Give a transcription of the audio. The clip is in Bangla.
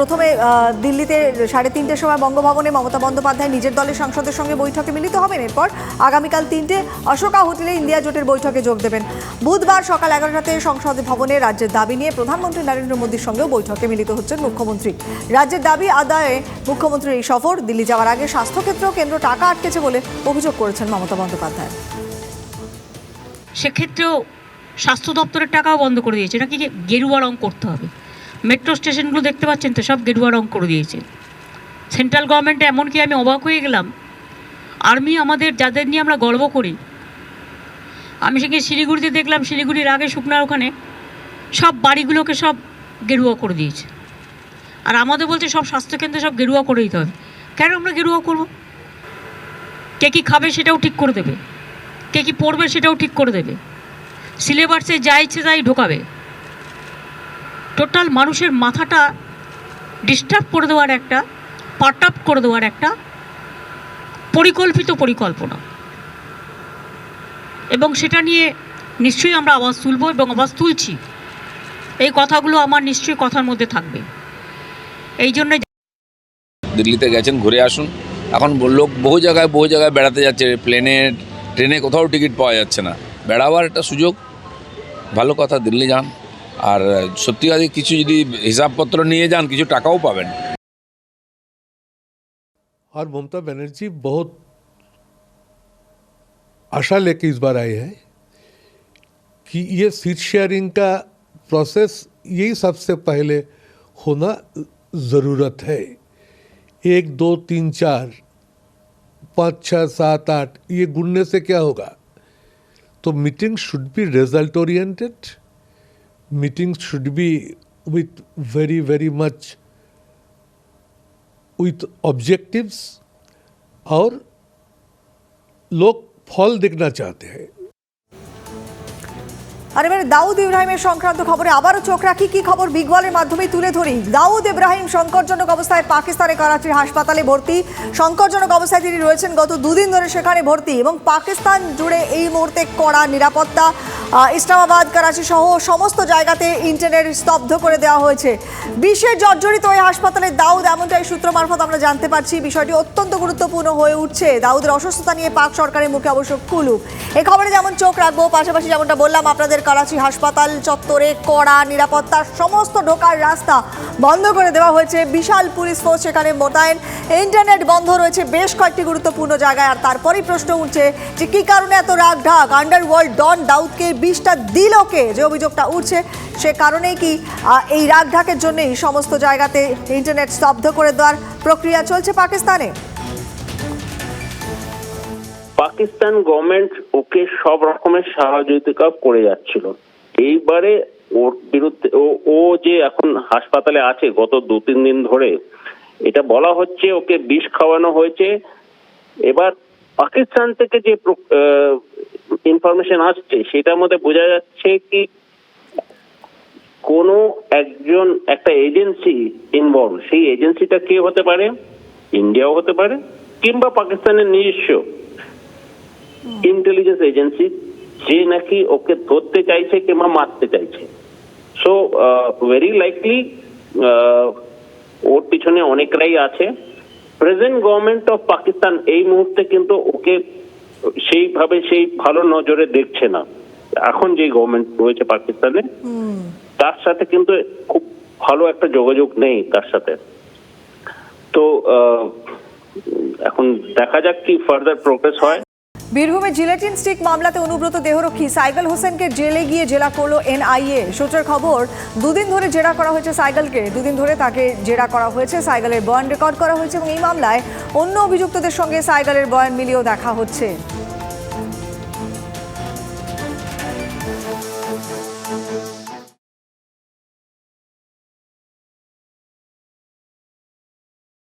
প্রথমে দিল্লিতে সাড়ে তিনটের সময় বঙ্গভবনে মমতা বন্দ্যোপাধ্যায় নিজের দলের সাংসদের সঙ্গে বৈঠকে মিলিত হবেন। এরপর আগামীকাল তিনটে অশোকা হোটেলে ইন্ডিয়া জোটের বৈঠকে যোগ দেবেন। বুধবার সকাল এগারোটাতে সংসদ ভবনে রাজ্যের দাবি নিয়ে প্রধানমন্ত্রী নরেন্দ্র মোদীর সঙ্গেও বৈঠকে মিলিত হচ্ছেন মুখ্যমন্ত্রী। রাজ্যের দাবি আদায়ে মুখ্যমন্ত্রীর এই সফর, দিল্লি যাওয়ার আগে স্বাস্থ্যক্ষেত্র কেন্দ্র টাকা আটকেছে বলে অভিযোগ করেছেন মমতা বন্দ্যোপাধ্যায়। সেক্ষেত্রেও স্বাস্থ্য দপ্তরের টাকাও বন্ধ করে দিয়েছে। যে গেরুয়া রং করতে হবে? মেট্রো স্টেশনগুলো দেখতে পাচ্ছেন তো, সব গেরুয়া রং করে দিয়েছে। সেন্ট্রাল গভর্নমেন্টে এমনকি আমি অবাক হয়ে গেলাম। আর্মি আমাদের, যাদের নিয়ে আমরা গর্ব করি। আমি সেখানে শিলিগুড়িতে দেখলাম, শিলিগুড়ির আগে শুকনার ওখানে সব বাড়িগুলোকে সব গেরুয়া করে দিয়েছে। আর আমাদের বলছে সব স্বাস্থ্যকেন্দ্রে সব গেরুয়া করে দিতে হবে। কেন আমরা গেরুয়া করব? কে কী খাবে সেটাও ঠিক করে দেবে। কে কী পড়বে সেটাও ঠিক করে দেবে। সিলেবাসে যা ইচ্ছে তাই ঢোকাবে। টোটাল মানুষের মাথাটা ডিস্টার্ব করে দেওয়ার একটা পাট আপ করে দেওয়ার একটা পরিকল্পিত পরিকল্পনা। এবং সেটা নিয়ে নিশ্চয়ই আমরা আওয়াজ তুলব এবং আওয়াজ তুলছি। এই কথাগুলো আমার নিশ্চয়ই কথার মধ্যে থাকবে। এই জন্য দিল্লিতে গেছেন, ঘুরে আসুন। এখন লোক বহু জায়গায় বহু জায়গায় বেড়াতে যাচ্ছে। প্লেনে, ট্রেনে কোথাও টিকিট পাওয়া যাচ্ছে না। বেড়াবার একটা সুযোগ। ভালো কথা, দিল্লি যান। আর সত্যিকারই কিছু যদি হিসাবপত্র নিয়ে যান কিছু টাকাও পাবেন और ममता बनर्जी बहुत आशा लेके इस बार आए हैं कि ये सीट शेयरिंग का प्रोसेस यही सबसे पहले होना ज़रूरत है एक दो तीन चार पाँच छः सात आठ ये गुनने से क्या होगा तो meeting should be result oriented meetings should be with very, very much with objectives और लोग फॉल देखना चाहते हैं আর এবারে দাউদ ইব্রাহিমের সংক্রান্ত খবরে আবারও চোখ রাখি, কি খবর বিগওয়ালের মাধ্যমে তুলে ধরি। দাউদ ইব্রাহিম সংকটজনক অবস্থায় পাকিস্তানের করাচির হাসপাতালে ভর্তি। সংকটজনক অবস্থায় তিনি রয়েছেন গত দুদিন ধরে সেখানে ভর্তি এবং পাকিস্তান জুড়ে এই মুহূর্তে কড়া নিরাপত্তা ইসলামাবাদ, করাচি সহ সমস্ত জায়গাতে ইন্টারনেট স্তব্ধ করে দেওয়া হয়েছে। বিশ্বের জর্জরিত এই হাসপাতালে দাউদ এমনটাই সূত্র মারফত আমরা জানতে পারছি, বিষয়টি অত্যন্ত গুরুত্বপূর্ণ হয়ে উঠছে। দাউদের অসুস্থতা নিয়ে পাক সরকারের মুখে অবশ্য কুলুপ। এ খবরে যেমন চোখ রাখব, পাশাপাশি যেমনটা বললাম, আপনাদের করাচি হাসপাতাল চত্বরে কড়া নিরাপত্তা, সমস্ত ঢোকার রাস্তা বন্ধ করে দেওয়া হয়েছে। বিশাল পুলিশ ফোর্স সেখানে মোতায়েন। ইন্টারনেট বন্ধ রয়েছে বেশ কয়েকটি গুরুত্বপূর্ণ জায়গায়। আর তারপরেই প্রশ্ন উঠছে যে কী কারণে এত রাগ ঢাক আন্ডারওয়ার্ল্ড ডন দাউদকে বিষটা দিল কে যে অভিযোগটা উঠছে, সে কারণেই কি এই রাগ ঢাকের জন্যই সমস্ত জায়গাতে ইন্টারনেট স্তব্ধ করে দেওয়ার প্রক্রিয়া চলছে পাকিস্তানে? পাকিস্তান গভর্নমেন্ট ওকে সব রকমের সহযোগিতা করে যাচ্ছিল। এইবারে ওর বিরুদ্ধে, ও যে এখন হাসপাতালে আছে গত দু, তিন দিন ধরে, এটা বলা হচ্ছে ওকে বিষ খাওয়ানো হয়েছে। এবার পাকিস্তান থেকে যে ইনফরমেশন আসছে, সেটার মধ্যে বোঝা যাচ্ছে কি কোনো একজন, একটা এজেন্সি ইনভলভ সেই এজেন্সিটা কে হতে পারে? ইন্ডিয়াও হতে পারে, কিংবা পাকিস্তানের নিজস্ব। ইন্টেলিজেন্স এজেন্সি যে নাকি ওকে ধরতে চাইছে কিংবা মারতে চাইছে। সো ভেরি লাইকলি ওর পিছনে অনেকরাই আছে। প্রেজেন্ট গভর্নমেন্ট অফ পাকিস্তান এই মুহূর্তে কিন্তু ওকে সেইভাবে সেই ভালো নজরে দেখছে না। এখন যে গভর্নমেন্ট রয়েছে পাকিস্তানে তার সাথে কিন্তু খুব ভালো একটা যোগাযোগ নেই তার সাথে। তো এখন দেখা যাক কি ফার্দার প্রোগ্রেস হয়। বীরভূমে জিলেটিন স্টিক মামলাতে অনুব্রত দেহরক্ষী সাইকেল হোসেনকে জেলে গিয়ে জেলা করল এনআইএ। সূত্রের খবর, দুদিন ধরে জেরা করা হয়েছে সাইকেলকে। দুদিন ধরে তাকে জেরা করা হয়েছে সাইগলের বয়ান রেকর্ড করা হয়েছে এবং এই মামলায় অন্য অভিযুক্তদের সঙ্গে সাইগলের বয়ান মিলিয়েও দেখা হচ্ছে।